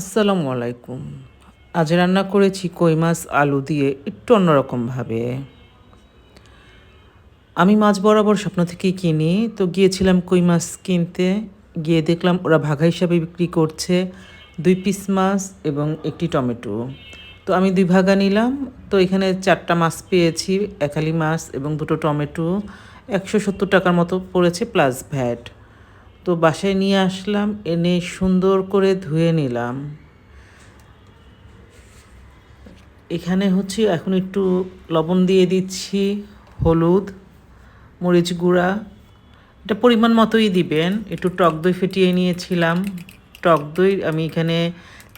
আসসালামু আলাইকুম। আজ রান্না করেছি কই মাছ আলু দিয়ে একটু অন্যরকমভাবে আমি মাছ বরাবর স্বপ্ন থেকেই কিনি, তো গিয়েছিলাম কই মাছ কিনতে। গিয়ে দেখলাম ওরা ভাগা হিসাবে বিক্রি করছে দুই পিস মাছ এবং একটি টমেটো। তো আমি দুই ভাগা নিলাম, তো এখানে চারটা মাছ পেয়েছি একালি মাছ এবং দুটো টমেটো। একশো সত্তর টাকার মতো পড়েছে প্লাস ভ্যাট। তো বাসায় নিয়ে আসলাম, এনে সুন্দর করে ধুয়ে নিলাম। এখানে হচ্ছে এখন একটু লবণ দিয়ে দিচ্ছি, হলুদ, মরিচ গুঁড়া। এটা পরিমাণ মতোই দিবেন, একটু টক দই ফেটিয়ে নিয়েছিলাম। টক দই, আমি এখানে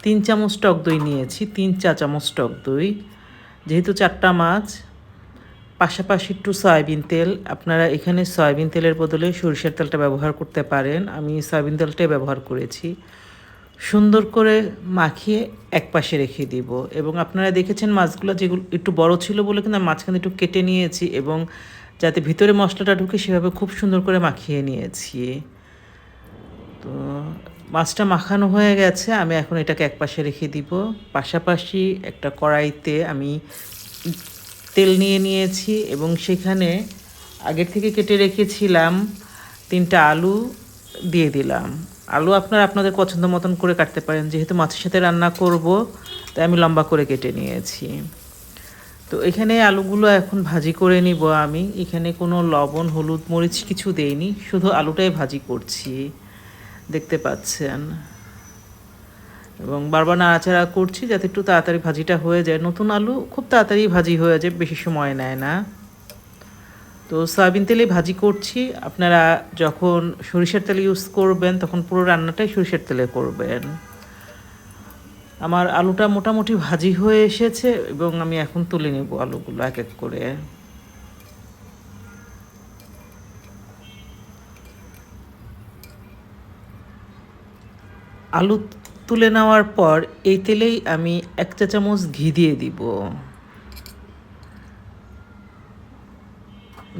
তিন চামচ টক দই নিয়েছি, তিন চা চামচ টক দই। যেহেতু চারটা মাছ পাশাপাশি একটু সয়াবিন তেল। আপনারা এখানে সয়াবিন তেলের বদলে সরিষার তেলটা ব্যবহার করতে পারেন। আমি সয়াবিন তেলটাই ব্যবহার করেছি। সুন্দর করে মাখিয়ে এক পাশে রেখে দিব। এবং আপনারা দেখেছেন মাছগুলো যেগুলো একটু বড় ছিল বলে কিন্তু মাঝখানে একটু কেটে নিয়েছি এবং যাতে ভিতরে মশলাটা ঢুকে সেভাবে খুব সুন্দর করে মাখিয়ে নিয়েছি। তো মাছটা মাখানো হয়ে গেছে। আমি এখন এটাকে এক পাশে রেখে দিব। পাশাপাশি একটা কড়াইতে আমি তেল নিয়ে নিয়েছি এবং সেখানে আগের থেকে কেটে রেখেছিলাম তিনটা আলু দিয়ে দিলাম। আলু আপনারা আপনাদের পছন্দ মতন করে কাটতে পারেন, যেহেতু মাছের সাথে রান্না করব, তাই আমি লম্বা করে কেটে নিয়েছি। তো এখানে আলুগুলো এখন ভাজি করে নিব আমি। এখানে কোনো লবণ, হলুদ, মরিচ কিছু দেইনি, শুধু আলুটাই ভাজি করছি। দেখতে পাচ্ছেন। এবং বারবার নাড়াচাড়া করছি যাতে একটু তাড়াতাড়ি ভাজিটা হয়ে যায়। নতুন আলু খুব তাড়াতাড়ি ভাজি হয়ে যায়, বেশি সময় নেয় না। তো সয়াবিন তেলে ভাজি করছি। আপনারা যখন সরিষার তেল ইউজ করবেন, তখন পুরো রান্নাটাই সরিষার তেলে করবেন। আমার আলুটা মোটামুটি ভাজি হয়ে এসেছে এবং আমি এখন তুলে নেব আলুগুলো এক এক করে। আলু তুলে নেওয়ার পর এই তেলেই আমি এক চা চামচ ঘি দিয়ে দিব।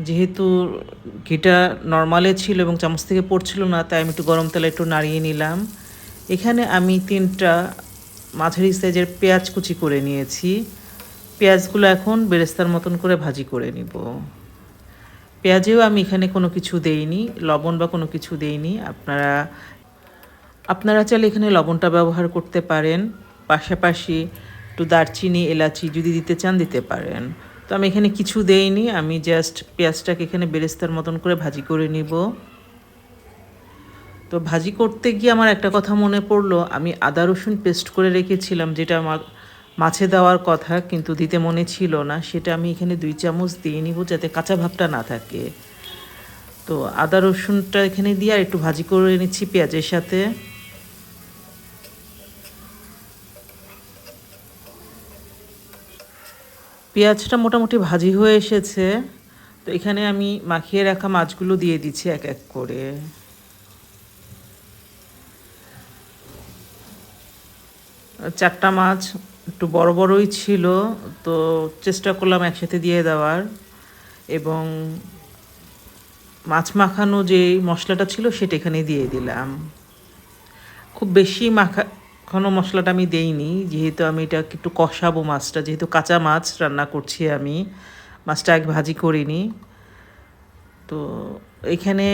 যেহেতু ঘিটা নর্মালে ছিল এবং চামচ থেকে পড়ছিল না, তাই আমি একটু গরম তেলে একটু নাড়িয়ে নিলাম। এখানে আমি তিনটা মাঝারি সাইজের পেঁয়াজ কুচি করে নিয়েছি। পেঁয়াজগুলো এখন বেরেস্তার মতন করে ভাজি করে নিব। পেঁয়াজেও আমি এখানে কোনো কিছু দেইনি, লবণ বা কোনো কিছু দেইনি। আপনারা আপনারা চাইলে এখানে লবণটা ব্যবহার করতে পারেন। পাশাপাশি একটু দারচিনি, এলাচি যদি দিতে চান দিতে পারেন। তো আমি এখানে কিছু দেইনি, আমি জাস্ট পেঁয়াজটাকে এখানে বেরেস্তার মতন করে ভাজি করে নিব। তো ভাজি করতে গিয়ে আমার একটা কথা মনে পড়ল, আমি আদা রসুন পেস্ট করে রেখেছিলাম, যেটা আমার মাছে দেওয়ার কথা, কিন্তু দিতে মনে ছিল না, সেটা আমি এখানে দুই চামচ দিয়ে নিব যাতে কাঁচা ভাবটা না থাকে। তো আদা রসুনটা এখানে দিয়ে আর একটু ভাজি করে নিচ্ছি পেঁয়াজের সাথে। পেঁয়াজটা মোটামুটি ভাজি হয়ে এসেছে। তো এখানে আমি মাখিয়ে রাখা মাছগুলো দিয়ে দিচ্ছি এক এক করে। চারটা মাছ একটু বড় বড়ই ছিল, তো চেষ্টা করলাম একসাথে দিয়ে দেওয়ার। এবং মাছ মাখানো যে মশলাটা ছিল সেটা এখানে দিয়ে দিলাম। খুব বেশি মাখা এখনও মশলাটা আমি দেইনি, যেহেতু আমি এটা একটু কষাবো মাছটা, যেহেতু কাঁচা মাছ রান্না করছি আমি, মাছটা এক ভাজি করিনি। তো এখানে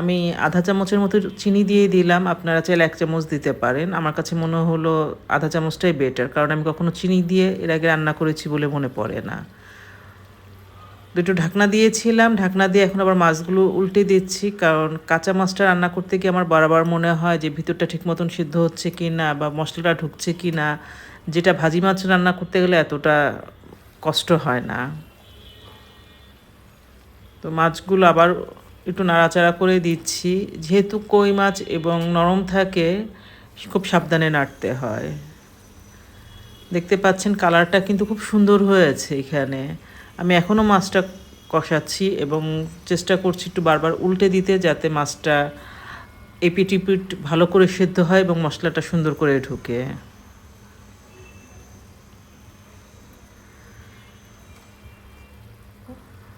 আমি আধা চামচের মতো চিনি দিয়ে দিলাম, আপনারা চাইলে এক চামচ দিতে পারেন। আমার কাছে মনে হলো আধা চামচটাই বেটার কারণ আমি কখনো চিনি দিয়ে এর আগে রান্না করেছি বলে মনে পড়ে না। দুটো ঢাকনা দিয়েছিলাম। ঢাকনা দিয়ে এখন আবার মাছগুলো উল্টে দিচ্ছি, কারণ কাঁচা মাছটা রান্না করতে গিয়ে আমার বারবার মনে হয় যে ভিতরটা ঠিক মতন সিদ্ধ হচ্ছে কি না বা মশলাটা ঢুকছে কি না যেটা ভাজি মাছ রান্না করতে গেলে এতটা কষ্ট হয় না। তো মাছগুলো আবার একটু নাড়াচাড়া করে দিচ্ছি। যেহেতু কই মাছ এবং নরম থাকে, খুব সাবধানে নাড়তে হয়। দেখতে পাচ্ছেন কালারটা কিন্তু খুব সুন্দর হয়েছে এখানে। আমি এখনও মাছটা কষাচ্ছি এবং চেষ্টা করছি একটু বারবার উল্টে দিতে যাতে মাছটা এপিট ইপিট ভালো করে সেদ্ধ হয় এবং মশলাটা সুন্দর করে ঢুকে।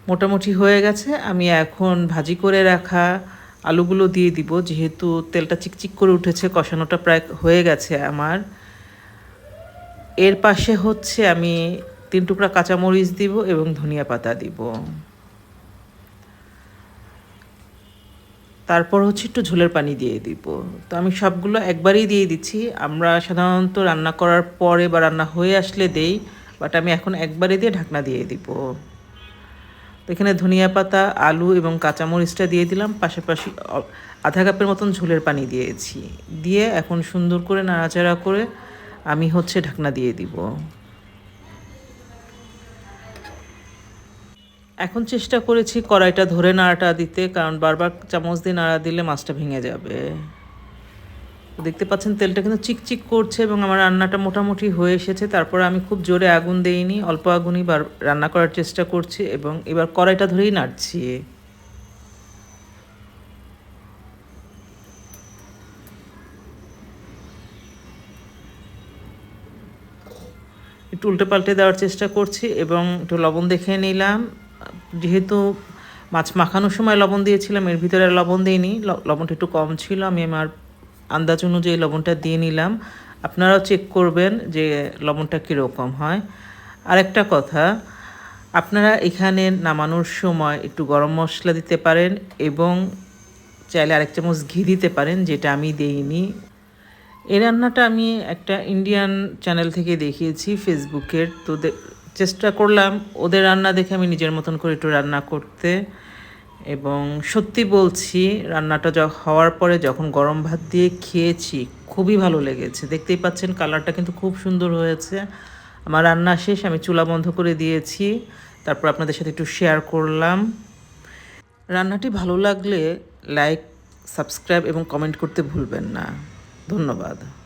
মোটামুটি হয়ে গেছে। আমি এখন ভাজি করে রাখা আলুগুলো দিয়ে দিব। যেহেতু তেলটা চিকচিক করে উঠেছে, কষানোটা প্রায় হয়ে গেছে আমার। এর পাশে হচ্ছে আমি তিন টুকরা কাঁচামরিচ দিব এবং ধনিয়া পাতা দিব। তারপর হচ্ছে একটু ঝোলের পানি দিয়ে দিব। তো আমি সবগুলো একবারেই দিয়ে দিচ্ছি। আমরা সাধারণত রান্না করার পরে বা রান্না হয়ে আসলে দেই, বাট আমি এখন একবারে দিয়ে ঢাকনা দিয়ে দিব। তো এখানে ধনিয়া পাতা, আলু এবং কাঁচামরিচটা দিয়ে দিলাম। পাশাপাশি আধা কাপের মতন ঝোলের পানি দিয়েছি। দিয়ে এখন সুন্দর করে নাড়াচাড়া করে আমি হচ্ছে ঢাকনা দিয়ে দিব। এখন চেষ্টা করেছি কড়াইটা ধরে নাড়াটা দিতে, কারণ বারবার চামচ দিয়ে নাড়া দিলে মাছটা ভেঙে যাবে। দেখতে পাচ্ছেন তেলটা কিন্তু চিকচিক করছে এবং আমার রান্নাটা মোটামুটি হয়ে এসেছে। তারপর আমি খুব জোরে আগুন দেইনি, অল্প আগুনই বার রান্না করার চেষ্টা করছি এবং এবার কড়াইটা ধরেই নাড়ছি। একটু উল্টে পাল্টে দেওয়ার চেষ্টা করছি এবং একটু লবণ দেখে নিলাম। যেহেতু মাছ মাখানোর সময় লবণ দিয়েছিলাম, এর ভিতরে লবণ দিইনি। লবণটা একটু কম ছিল, আমি আমার আন্দাজ অনুযায়ী লবণটা দিয়ে নিলাম। আপনারাও চেক করবেন যে লবণটা কীরকম হয়। আরেকটা কথা, আপনারা এখানে নামানোর সময় একটু গরম মশলা দিতে পারেন এবং চাইলে আরেক চামচ ঘি দিতে পারেন, যেটা আমি দেইনি। এই রান্নাটা আমি একটা ইন্ডিয়ান চ্যানেল থেকে দেখিয়েছি ফেসবুকের তো চেষ্টা করলাম ওদের রান্না দেখে আমি নিজের মতন করে একটু রান্না করতে। এবং সত্যি বলছি, রান্নাটা হওয়ার পরে যখন গরম ভাত দিয়ে খেয়েছি, খুবই ভালো লেগেছে। দেখতেই পাচ্ছেন কালারটা কিন্তু খুব সুন্দর হয়েছে। আমার রান্না শেষ, আমি চুলা বন্ধ করে দিয়েছি। তারপর আপনাদের সাথে একটু শেয়ার করলাম। রান্নাটি ভালো লাগলে লাইক সাবস্ক্রাইব এবং কমেন্ট করতে ভুলবেন না। ধন্যবাদ।